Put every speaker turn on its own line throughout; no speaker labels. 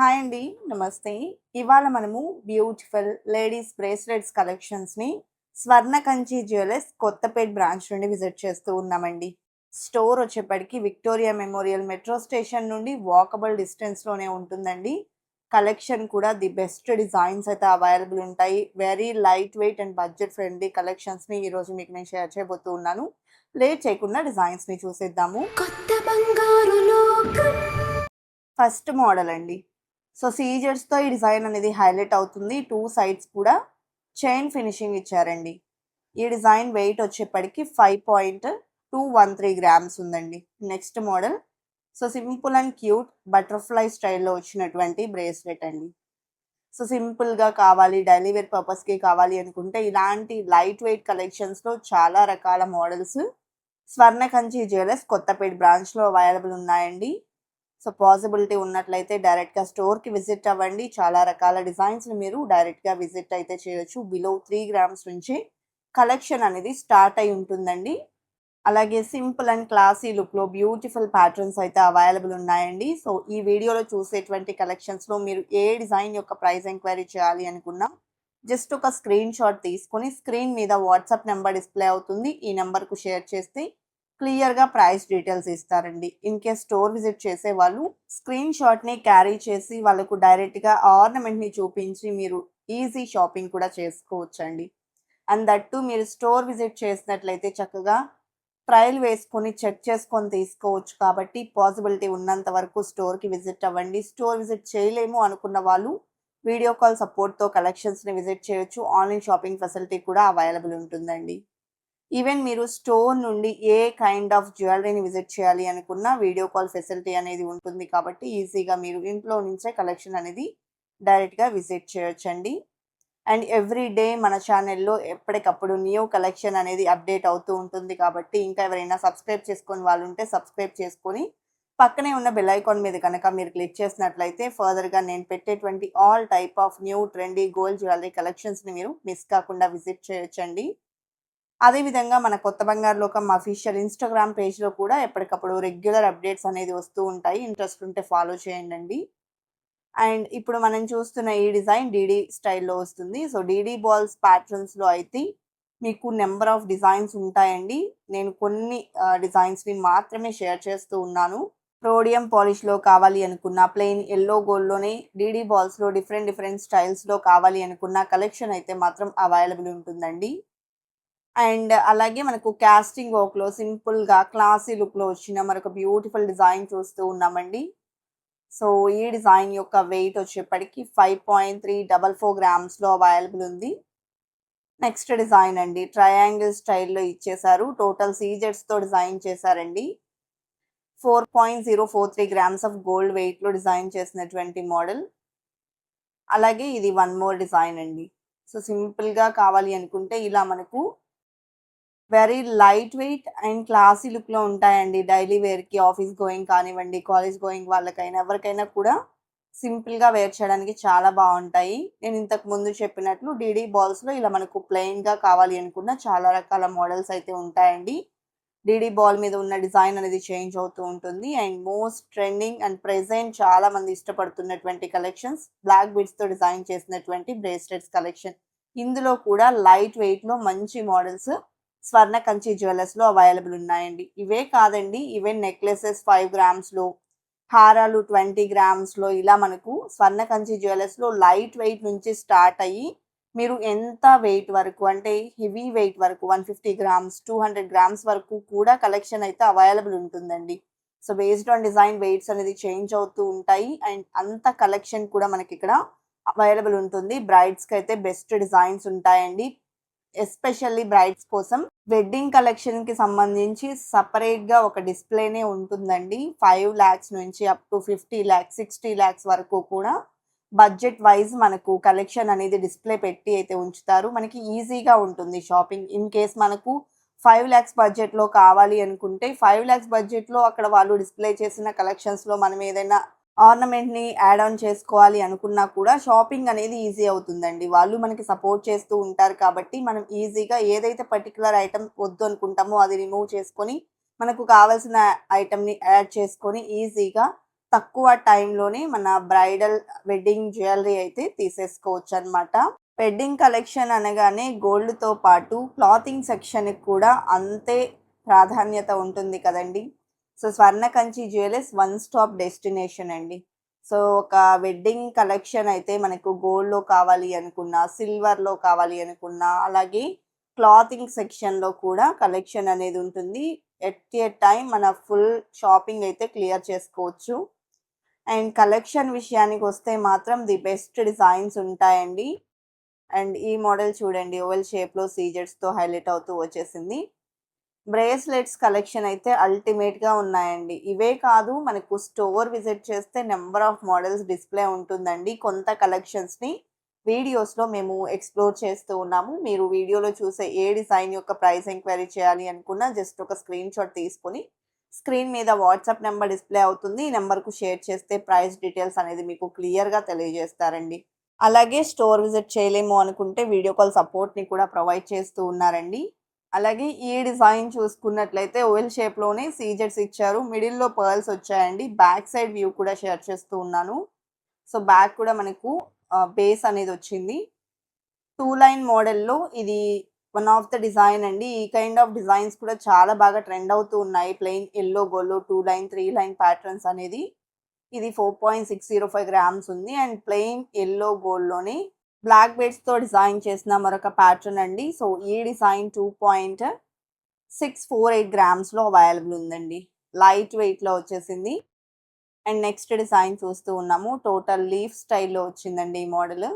Hi అండి నమస్తే. ఇవాళ మనము బ్యూటిఫుల్ లేడీస్ బ్రేస్లెట్స్ కలెక్షన్స్ని స్వర్ణ కంచి జ్యువెలర్స్ కొత్తపేట్ బ్రాంచ్ నుండి విజిట్ చేస్తూ ఉన్నామండి. స్టోర్ వచ్చేప్పటికి విక్టోరియా మెమోరియల్ మెట్రో స్టేషన్ నుండి వాకబుల్ డిస్టెన్స్లోనే ఉంటుందండి. కలెక్షన్ కూడా ది బెస్ట్ డిజైన్స్ అయితే అవైలబుల్ ఉంటాయి. Very light weight and budget friendly కలెక్షన్స్ని ఈరోజు మీకు నేను షేర్ చేయబోతూ ఉన్నాను. లేట్ చేయకుండా డిజైన్స్ని చూసేద్దాము.
కొత్త బంగారు లోకం.
ఫస్ట్ మోడల్ అండి. సో సీజర్స్తో ఈ డిజైన్ అనేది హైలైట్ అవుతుంది. టూ సైడ్స్ కూడా చైన్ ఫినిషింగ్ ఇచ్చారండి. ఈ డిజైన్ వెయిట్ వచ్చేప్పటికి five point two one three grams ఉందండి. Next model so simple and cute butterfly స్టైల్లో వచ్చినటువంటి బ్రేస్లెట్ అండి. సో సింపుల్గా కావాలి డైలీ వేర్ పర్పస్కి కావాలి అనుకుంటే ఇలాంటి లైట్ వెయిట్ కలెక్షన్స్లో చాలా రకాల మోడల్స్ స్వర్ణ కంచి జ్యువెలర్స్ కొత్తపేట బ్రాంచ్లో అవైలబుల్ ఉన్నాయండి. సో పాసిబిలిటీ ఉన్నట్లయితే డైరెక్ట్గా స్టోర్కి విజిట్ అవ్వండి. చాలా రకాల డిజైన్స్ని మీరు డైరెక్ట్గా విజిట్ అయితే చేయొచ్చు. బిలో త్రీ గ్రామ్స్ నుంచి కలెక్షన్ అనేది స్టార్ట్ అయి ఉంటుందండి. అలాగే సింపుల్ అండ్ క్లాసీ లుక్లో బ్యూటిఫుల్ ప్యాటర్న్స్ అయితే అవైలబుల్ ఉన్నాయండి. సో ఈ వీడియోలో చూసేటువంటి కలెక్షన్స్లో మీరు ఏ డిజైన్ యొక్క ప్రైస్ ఎంక్వైరీ చేయాలి అనుకున్నా జస్ట్ ఒక స్క్రీన్ షాట్ తీసుకొని స్క్రీన్ మీద వాట్సాప్ నెంబర్ డిస్ప్లే అవుతుంది. ఈ నెంబర్కు షేర్ చేస్తే క్లియర్గా ప్రైస్ డీటెయిల్స్ ఇస్తారండి. ఇన్ కేస్ స్టోర్ విజిట్ చేసే వాళ్ళు స్క్రీన్ షాట్ని క్యారీ చేసి వాళ్ళకు డైరెక్ట్గా ఆర్నమెంట్ని చూపించి మీరు ఈజీ షాపింగ్ కూడా చేసుకోవచ్చండి. అండ్ దట్టు మీరు స్టోర్ విజిట్ చేసినట్లయితే చక్కగా ట్రయల్ వేసుకొని చెక్ చేసుకొని తీసుకోవచ్చు. కాబట్టి పాసిబిలిటీ ఉన్నంత వరకు స్టోర్కి విజిట్ అవ్వండి. స్టోర్ విజిట్ చేయలేము అనుకున్న వాళ్ళు వీడియో కాల్ సపోర్ట్తో కలెక్షన్స్ని విజిట్ చేయొచ్చు. ఆన్లైన్ షాపింగ్ ఫెసిలిటీ కూడా అవైలబుల్ ఉంటుందండి. ఈవెన్ మీరు స్టోర్ నుండి ఏ కైండ్ ఆఫ్ జ్యువెలరీని విజిట్ చేయాలి అనుకున్నా వీడియో కాల్ ఫెసిలిటీ అనేది ఉంటుంది కాబట్టి ఈజీగా మీరు ఇంట్లో నుంచే కలెక్షన్ అనేది డైరెక్ట్గా విజిట్ చేయొచ్చండి. అండ్ ఎవ్రీ డే మన ఛానల్లో ఎప్పటికప్పుడు న్యూ కలెక్షన్ అనేది అప్డేట్ అవుతూ ఉంటుంది కాబట్టి ఇంకా ఎవరైనా సబ్స్క్రైబ్ చేసుకొని వాళ్ళు ఉంటే సబ్స్క్రైబ్ చేసుకొని పక్కనే ఉన్న బెల్ ఐకాన్ మీద కనుక మీరు క్లిక్ చేసినట్లయితే ఫర్దర్గా నేను పెట్టేటువంటి all type of new trendy gold jewellery కలెక్షన్స్ని మీరు మిస్ కాకుండా విజిట్ చేయొచ్చండి. అదేవిధంగా మన కొత్త బంగారు లోకం అఫీషియల్ ఇన్స్టాగ్రామ్ పేజ్లో కూడా ఎప్పటికప్పుడు రెగ్యులర్ అప్డేట్స్ అనేది వస్తూ ఉంటాయి. ఇంట్రెస్ట్ ఉంటే ఫాలో చేయండి అండ్ ఇప్పుడు మనం చూస్తున్న ఈ డిజైన్ డీడీ స్టైల్లో వస్తుంది. సో డీడీ బాల్స్ ప్యాటర్న్స్లో అయితే మీకు నెంబర్ ఆఫ్ డిజైన్స్ ఉంటాయండి. నేను కొన్ని డిజైన్స్ని మాత్రమే షేర్ చేస్తూ ఉన్నాను. రోడియం పాలిష్లో కావాలి అనుకున్న ప్లెయిన్ ఎల్లో గోల్డ్లోనే డీడీ బాల్స్లో డిఫరెంట్ డిఫరెంట్ స్టైల్స్లో కావాలి అనుకున్న కలెక్షన్ అయితే మాత్రం అవైలబుల్ ఉంటుందండి. అండ్ అలాగే మనకు కాస్టింగ్ వర్క్లో సింపుల్గా క్లాసీ లుక్లో వచ్చిన మరొక బ్యూటిఫుల్ డిజైన్ చూస్తూ ఉన్నామండి. సో ఈ డిజైన్ యొక్క వెయిట్ వచ్చేప్పటికి five point three double four గ్రామ్స్లో available ఉంది. నెక్స్ట్ డిజైన్ అండి. ట్రయాంగిల్ స్టైల్లో ఇచ్చేసారు టోటల్ సీజెట్స్తో డిజైన్ చేశారండి. Four point zero four three grams of gold వెయిట్లో డిజైన్ చేసినటువంటి మోడల్ అలాగే ఇది వన్ మోర్ డిజైన్ అండి. సో సింపుల్గా కావాలి అనుకుంటే ఇలా మనకు very light weight and classy లుక్లో ఉంటాయండి. డైలీ వేర్కి ఆఫీస్ గోయింగ్ కానివ్వండి కాలేజ్ గోయింగ్ వాళ్ళకైనా ఎవరికైనా కూడా సింపుల్గా వేర్ చేయడానికి చాలా బాగుంటాయి. నేను ఇంతకు ముందు చెప్పినట్లు డీడీ బాల్స్లో ఇలా మనకు ప్లెయిన్గా కావాలి అనుకున్న చాలా రకాల మోడల్స్ అయితే ఉంటాయండి. డీడీ బాల్ మీద ఉన్న డిజైన్ అనేది చేంజ్ అవుతూ ఉంటుంది. And most trending and present చాలా మంది ఇష్టపడుతున్నటువంటి కలెక్షన్స్ బ్లాక్ బీడ్స్తో డిజైన్ చేసినటువంటి బ్రేస్లెట్స్ కలెక్షన్. ఇందులో కూడా లైట్ వెయిట్లో మంచి మోడల్స్ స్వర్ణ కంచి జ్యువెలర్స్లో అవైలబుల్ ఉన్నాయండి. ఇవే కాదండి ఇవే నెక్లెసెస్ ఫైవ్ గ్రామ్స్లో హారాలు ట్వంటీ గ్రామ్స్లో ఇలా మనకు స్వర్ణ కంచి జ్యువెలర్స్లో లైట్ వెయిట్ నుంచి స్టార్ట్ అయ్యి మీరు ఎంత వెయిట్ వరకు అంటే హెవీ వెయిట్ వరకు one fifty grams two hundred grams వరకు కూడా కలెక్షన్ అయితే అవైలబుల్ ఉంటుందండి. So based on design weights అనేది చేంజ్ అవుతూ ఉంటాయి. అండ్ అంత కలెక్షన్ కూడా మనకి ఇక్కడ అవైలబుల్ ఉంటుంది. బ్రైడ్స్కి అయితే బెస్ట్ డిజైన్స్ ఉంటాయండి. ఎస్పెషల్లీ బ్రైడ్స్ కోసం. వెడ్డింగ్ కలెక్షన్కి సంబంధించి సపరేట్గా ఒక డిస్ప్లేనే ఉంటుందండి. ఫైవ్ ల్యాక్స్ నుంచి up to fifty lakhs sixty lakhs వరకు కూడా బడ్జెట్ వైజ్ మనకు కలెక్షన్ అనేది డిస్ప్లే పెట్టి అయితే ఉంచుతారు. మనకి ఈజీగా ఉంటుంది షాపింగ్. ఇన్ కేస్ మనకు ఫైవ్ ల్యాక్స్ బడ్జెట్లో కావాలి అనుకుంటే ఫైవ్ ల్యాక్స్ బడ్జెట్లో అక్కడ వాళ్ళు డిస్ప్లే చేసిన కలెక్షన్స్లో మనం ఏదైనా ఆర్నమెంట్ని యాడ్ ఆన్ చేసుకోవాలి అనుకున్నా కూడా షాపింగ్ అనేది ఈజీ అవుతుందండి. వాళ్ళు మనకి సపోర్ట్ చేస్తూ ఉంటారు కాబట్టి మనం ఈజీగా ఏదైతే పర్టికులర్ ఐటమ్ వద్దు అనుకుంటామో అది రిమూవ్ చేసుకొని మనకు కావాల్సిన ఐటమ్ని యాడ్ చేసుకొని ఈజీగా తక్కువ టైంలోనే మన బ్రైడల్ వెడ్డింగ్ జ్యువెలరీ అయితే తీసేసుకోవచ్చు అనమాట వెడ్డింగ్ కలెక్షన్ అనగానే గోల్డ్తో పాటు క్లాతింగ్ సెక్షన్కి కూడా అంతే ప్రాధాన్యత ఉంటుంది కదండి. So Swarna Kanchi jewellers one stop destination అండి. సో ఒక వెడ్డింగ్ కలెక్షన్ అయితే మనకు గోల్డ్లో కావాలి అనుకున్నా సిల్వర్లో కావాలి అనుకున్నా అలాగే క్లాతింగ్ సెక్షన్లో కూడా కలెక్షన్ అనేది ఉంటుంది. ఎట్ ఏ టైం మన ఫుల్ షాపింగ్ అయితే క్లియర్ చేసుకోవచ్చు. అండ్ కలెక్షన్ విషయానికి వస్తే మాత్రం ది బెస్ట్ డిజైన్స్ ఉంటాయండి. అండ్ ఈ మోడల్ చూడండి ఓవెల్ షేప్లో సీజర్స్తో హైలైట్ అవుతూ వచ్చేసింది. బ్రేస్లెట్స్ కలెక్షన్ అయితే అల్టిమేట్గా ఉన్నాయండి. ఇవే కాదు మనకు స్టోర్ విజిట్ చేస్తే నెంబర్ ఆఫ్ మోడల్స్ డిస్ప్లే ఉంటుందండి. కొంత కలెక్షన్స్ని వీడియోస్లో మేము ఎక్స్ప్లోర్ చేస్తూ ఉన్నాము. మీరు వీడియోలో చూసే ఏ డిజైన్ యొక్క ప్రైస్ ఎంక్వైరీ చేయాలి అనుకున్నా జస్ట్ ఒక స్క్రీన్ షాట్ తీసుకొని స్క్రీన్ మీద వాట్సాప్ నెంబర్ డిస్ప్లే అవుతుంది. ఈ నెంబర్కు షేర్ చేస్తే ప్రైస్ డీటెయిల్స్ అనేది మీకు క్లియర్గా తెలియజేస్తారండి. అలాగే స్టోర్ విజిట్ చేయలేము అనుకుంటే వీడియో కాల్ సపోర్ట్ని కూడా ప్రొవైడ్ చేస్తూ ఉన్నారండి. అలాగే ఈ డిజైన్ చూసుకున్నట్లయితే ఓవెల్ షేప్లోనే సీజెట్స్ ఇచ్చారు. మిడిల్లో పర్ల్స్ వచ్చాయండి. బ్యాక్ సైడ్ వ్యూ కూడా షేర్ చేస్తూ ఉన్నాను. సో బ్యాక్ కూడా మనకు బేస్ అనేది వచ్చింది. టూ లైన్ మోడల్లో ఇది వన్ ఆఫ్ ద డిజైన్ అండి. ఈ కైండ్ ఆఫ్ డిజైన్స్ కూడా చాలా బాగా ట్రెండ్ అవుతూ ఉన్నాయి. Plain yellow గోల్లో two line three line patterns అనేది. ఇది four point six zero five grams ఉంది. అండ్ ప్లెయిన్ ఎల్లో గోల్డ్లోనే బ్లాక్ బెడ్స్తో డిజైన్ చేసిన మరొక ప్యాటర్న్ అండి. సో ఈ design two point six four eight గ్రామ్స్లో available ఉందండి. లైట్ వెయిట్లో వచ్చేసింది. అండ్ నెక్స్ట్ డిజైన్ చూస్తూ ఉన్నాము. టోటల్ లీఫ్ స్టైల్లో వచ్చిందండి ఈ model.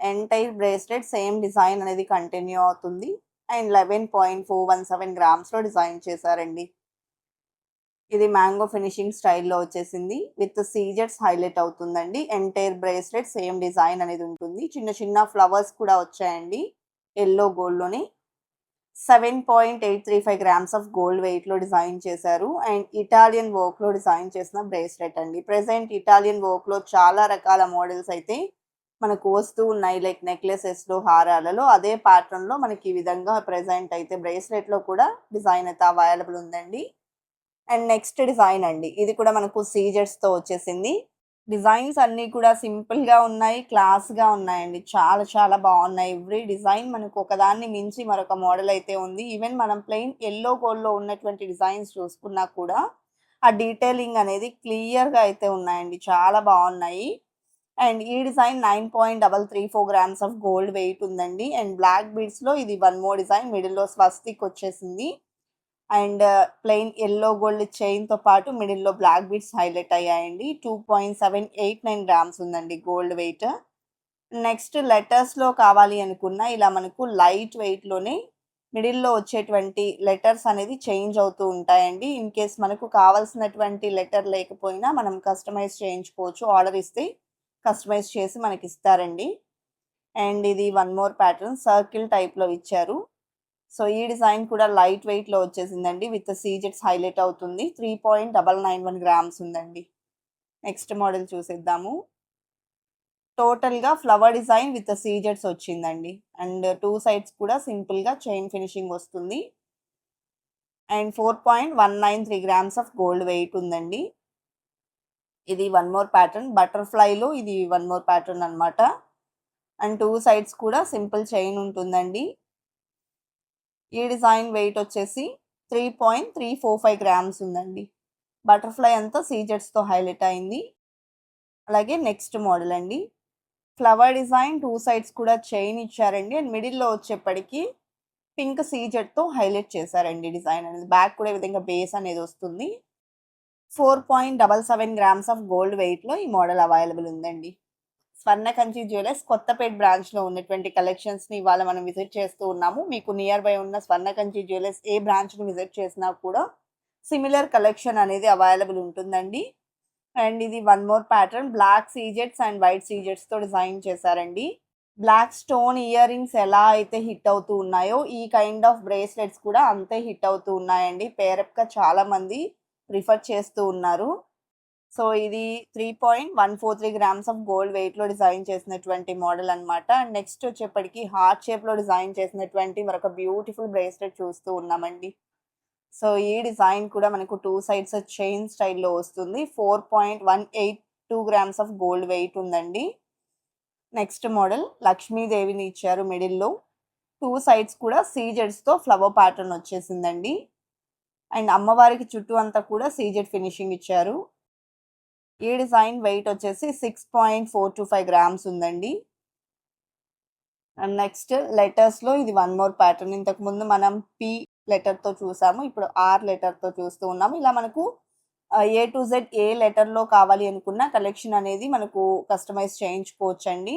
Entire bracelet same design అనేది కంటిన్యూ అవుతుంది. And eleven point four one seven గ్రామ్స్లో design చేశారండి. ఇది మ్యాంగో ఫినిషింగ్ స్టైల్లో వచ్చేసింది. విత్ సీజర్స్ హైలైట్ అవుతుందండి. ఎంటైర్ బ్రేస్లెట్ సేమ్ డిజైన్ అనేది ఉంటుంది. చిన్న చిన్న ఫ్లవర్స్ కూడా వచ్చాయండి. Yellow గోల్డ్లోని. Seven point eight three five grams of gold వెయిట్లో డిజైన్ చేశారు. అండ్ ఇటాలియన్ వర్క్లో డిజైన్ చేసిన బ్రేస్లెట్ అండి. ప్రజెంట్ ఇటాలియన్ వర్క్లో చాలా రకాల మోడల్స్ అయితే మనకు వస్తూ ఉన్నాయి. లైక్ నెక్లెసెస్లో హారాలలో. అదే ప్యాటర్న్లో మనకి ఈ విధంగా ప్రజెంట్ అయితే బ్రేస్లెట్లో కూడా డిజైన్ అయితే అవైలబుల్ ఉందండి. అండ్ నెక్స్ట్ డిజైన్ అండి. ఇది కూడా మనకు సీజర్స్తో వచ్చేసింది. డిజైన్స్ అన్నీ కూడా సింపుల్గా ఉన్నాయి క్లాస్గా ఉన్నాయండి. చాలా చాలా బాగున్నాయి. ఎవ్రీ డిజైన్ మనకు ఒకదాన్ని మించి మరొక మోడల్ అయితే ఉంది. ఈవెన్ మనం ప్లెయిన్ ఎల్లో గోల్డ్లో ఉన్నటువంటి డిజైన్స్ చూసుకున్నా కూడా ఆ డీటెయిలింగ్ అనేది క్లియర్గా అయితే ఉన్నాయండి. చాలా బాగున్నాయి. అండ్ ఈ design nine point double three four grams of gold weight ఉందండి. అండ్ బ్లాక్ బీడ్స్లో ఇది వన్ మోర్ డిజైన్. మిడిల్లో స్వస్తిక్ వచ్చేసింది. అండ్ ప్లెయిన్ ఎల్లో గోల్డ్ చైన్తో పాటు మిడిల్లో బ్లాక్ బీడ్స్ హైలైట్ అయ్యాయండి. Two point seven eight nine grams ఉందండి గోల్డ్ వెయిట్ నెక్స్ట్ లెటర్స్లో కావాలి అనుకున్న ఇలా మనకు లైట్ వెయిట్లోనే మిడిల్లో వచ్చేటువంటి లెటర్స్ అనేది చేంజ్ అవుతూ ఉంటాయండి. ఇన్ కేస్ మనకు కావాల్సినటువంటి లెటర్ లేకపోయినా మనం కస్టమైజ్ చేయించుకోవచ్చు. ఆర్డర్ ఇస్తే కస్టమైజ్ చేసి మనకి ఇస్తారండి. అండ్ ఇది వన్ మోర్ ప్యాటర్న్ సర్కిల్ టైప్లో ఇచ్చారు. సో ఈ డిజైన్ కూడా లైట్ వెయిట్లో వచ్చేసిందండి. విత్ సీజెట్స్ హైలైట్ అవుతుంది. Three point double nine one grams ఉందండి. నెక్స్ట్ మోడల్ చూసేద్దాము. టోటల్గా ఫ్లవర్ డిజైన్ విత్ సీజెట్స్ వచ్చిందండి. అండ్ టూ సైడ్స్ కూడా సింపుల్గా చైన్ ఫినిషింగ్ వస్తుంది. And four point one nine three grams of gold weight ఉందండి. ఇది వన్ మోర్ ప్యాటర్న్. బటర్ఫ్లైలో ఇది వన్ మోర్ ప్యాటర్న్ అనమాట అండ్ టూ సైడ్స్ కూడా సింపుల్ చైన్ ఉంటుందండి. ఈ డిజైన్ వెయిట్ వచ్చేసి three point three four five grams ఉందండి. బటర్ఫ్లై అంతా సీజెట్స్తో హైలైట్ అయింది. అలాగే నెక్స్ట్ మోడల్ అండి. ఫ్లవర్ డిజైన్ టూ సైడ్స్ కూడా చైన్ ఇచ్చారండి. అండ్ మిడిల్లో వచ్చేప్పటికి పింక్ సీజెట్తో హైలైట్ చేశారండి డిజైన్ అనేది. బ్యాక్ కూడా విధంగా బేస్ అనేది వస్తుంది. Four point double seven grams of gold వెయిట్లో ఈ మోడల్ అవైలబుల్ ఉందండి. స్వర్ణ కంచి జ్యువెలర్స్ కొత్తపేట బ్రాంచ్లో ఉన్నటువంటి కలెక్షన్స్ని ఇవాళ మనం విజిట్ చేస్తూ ఉన్నాము. మీకు నియర్ బై ఉన్న స్వర్ణ కంచి జ్యువెలర్స్ ఏ బ్రాంచ్ని విజిట్ చేసినా కూడా సిమిలర్ కలెక్షన్ అనేది అవైలబుల్ ఉంటుందండి. అండ్ ఇది వన్ మోర్ ప్యాటర్న్. బ్లాక్ సీజెట్స్ అండ్ వైట్ సీజెట్స్తో డిజైన్ చేశారండి. బ్లాక్ స్టోన్ ఇయర్ రింగ్స్ ఎలా అయితే హిట్ అవుతూ ఉన్నాయో ఈ కైండ్ ఆఫ్ బ్రేస్లెట్స్ కూడా అంతే హిట్ అవుతూ ఉన్నాయండి. పేరప్గా చాలామంది ప్రిఫర్ చేస్తూ ఉన్నారు. సో ఇది three point one four three grams of gold వెయిట్లో డిజైన్ చేసినటువంటి మోడల్ అనమాట అండ్ నెక్స్ట్ వచ్చేప్పటికి హార్ట్ షేప్లో డిజైన్ చేసినటువంటి మరొక బ్యూటిఫుల్ బ్రేస్లెట్ చూస్తూ ఉన్నామండి. సో ఈ డిజైన్ కూడా మనకు టూ సైడ్స్ చైన్ స్టైల్లో వస్తుంది. Four point one eight two grams of gold weight ఉందండి. నెక్స్ట్ మోడల్ లక్ష్మీదేవిని ఇచ్చారు మిడిల్లో టూ సైడ్స్ కూడా సీజెడ్స్తో ఫ్లవర్ ప్యాటర్న్ వచ్చేసిందండి. అండ్ అమ్మవారికి చుట్టూ అంతా కూడా సీజెడ్ ఫినిషింగ్ ఇచ్చారు. ఈ డిజైన్ వెయిట్ వచ్చేసి six point four two five grams ఉందండి. అండ్ నెక్స్ట్ లెటర్స్లో ఇది వన్ మోర్ ప్యాటర్న్. ఇంతకుముందు మనం పి లెటర్తో చూసాము. ఇప్పుడు ఆర్ లెటర్తో చూస్తూ ఉన్నాము. ఇలా మనకు ఏ టు జెడ్ ఏ లెటర్లో కావాలి అనుకున్న కలెక్షన్ అనేది మనకు కస్టమైజ్ చేయించుకోవచ్చండి.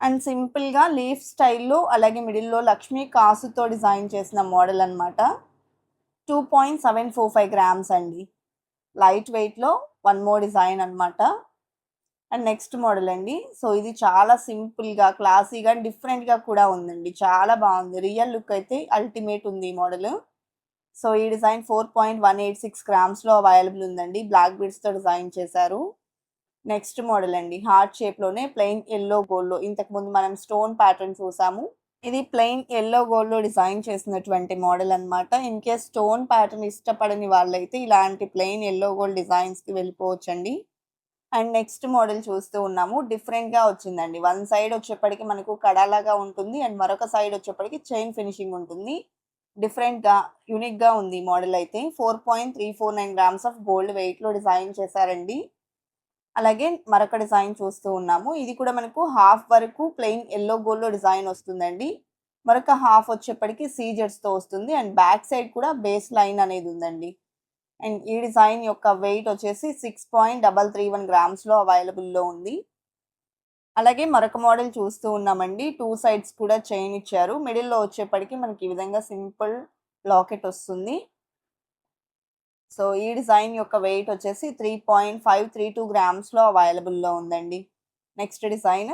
అండ్ సింపుల్గా లీఫ్ స్టైల్లో అలాగే మిడిల్లో లక్ష్మీ కాసుతో డిజైన్ చేసిన మోడల్ అనమాట two point seven four five grams అండి. లైట్ వెయిట్లో వన్ మోర్ డిజైన్ అనమాట అండ్ నెక్స్ట్ మోడల్ అండి. సో ఇది చాలా సింపుల్గా క్లాసీగా డిఫరెంట్గా కూడా ఉందండి. చాలా బాగుంది. రియల్ లుక్ అయితే అల్టిమేట్ ఉంది ఈ మోడల్. సో ఈ design four point one eight six గ్రామ్స్లో available ఉందండి. బ్లాక్ బీడ్స్తో డిజైన్ చేశారు. నెక్స్ట్ మోడల్ అండి. హార్ట్ షేప్లోనే ప్లెయిన్ ఎల్లో గోల్డ్లో ఇంతకుముందు మనం స్టోన్ ప్యాటర్న్ చూసాము. ఇది ప్లెయిన్ ఎల్లో గోల్డ్లో డిజైన్ చేసినటువంటి మోడల్ అనమాట ఇన్ కేస్ స్టోన్ ప్యాటర్న్ ఇష్టపడని వాళ్ళైతే ఇలాంటి ప్లెయిన్ ఎల్లో గోల్డ్ డిజైన్స్కి వెళ్ళిపోవచ్చండి. అండ్ నెక్స్ట్ మోడల్ చూస్తూ ఉన్నాము. డిఫరెంట్గా వచ్చిందండి. వన్ సైడ్ వచ్చేప్పటికి మనకు కడాలాగా ఉంటుంది. అండ్ మరొక సైడ్ వచ్చేప్పటికి చైన్ ఫినిషింగ్ ఉంటుంది. డిఫరెంట్గా యూనిక్గా ఉంది మోడల్ అయితే. Four point three four nine grams of gold వెయిట్లో డిజైన్ చేశారండి. అలాగే మరొక డిజైన్ చూస్తూ ఉన్నాము. ఇది కూడా మనకు హాఫ్ వరకు ప్లెయిన్ ఎల్లో గోల్డ్లో డిజైన్ వస్తుందండి. మరొక హాఫ్ వచ్చేప్పటికి సీజర్స్తో వస్తుంది. అండ్ బ్యాక్ సైడ్ కూడా బేస్ లైన్ అనేది ఉందండి. అండ్ ఈ డిజైన్ యొక్క వెయిట్ వచ్చేసి six point double three one గ్రామ్స్లో అవైలబుల్లో ఉంది. అలాగే మరొక మోడల్ చూస్తూ ఉన్నామండి. టూ సైడ్స్ కూడా చైన్ ఇచ్చారు. మిడిల్లో వచ్చేప్పటికి మనకి ఈ విధంగా సింపుల్ లాకెట్ వస్తుంది. సో ఈ డిజైన్ యొక్క వెయిట్ వచ్చేసి three point five three two గ్రామ్స్లో అవైలబుల్లో ఉందండి. Next design.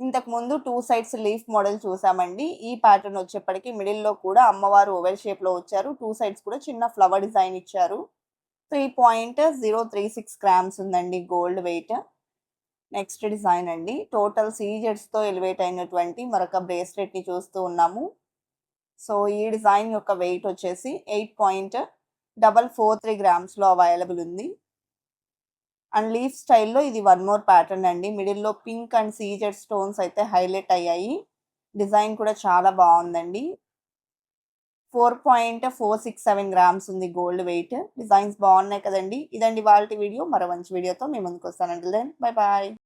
ఇంతకుముందు టూ సైడ్స్ లీఫ్ మోడల్ చూసామండి. ఈ ప్యాటర్న్ వచ్చేప్పటికి మిడిల్లో కూడా అమ్మవారు ఓవెల్ షేప్లో వచ్చారు. టూ సైడ్స్ కూడా చిన్న ఫ్లవర్ డిజైన్ ఇచ్చారు. Three point zero three six grams ఉందండి గోల్డ్ వెయిట్. నెక్స్ట్ డిజైన్ అండి. టోటల్ సీజెడ్స్తో ఎలివేట్ అయినటువంటి మరొక బ్రేస్లెట్ని చూస్తూ ఉన్నాము. సో ఈ డిజైన్ యొక్క వెయిట్ వచ్చేసి eight point double four three గ్రామ్స్లో available ఉంది. అండ్ లీఫ్ స్టైల్లో ఇది వన్ మోర్ ప్యాటర్న్ అండి. మిడిల్లో పింక్ అండ్ సీజెడ్ స్టోన్స్ అయితే హైలైట్ అయ్యాయి. డిజైన్ కూడా చాలా బాగుందండి. Four point four six seven grams ఉంది గోల్డ్ వెయిట్ డిజైన్స్ బాగున్నాయి కదండి. ఇదండి వాళ్ళ వీడియో. మరో మంచి వీడియోతో మేము ముందుకు వస్తానండి. Then bye bye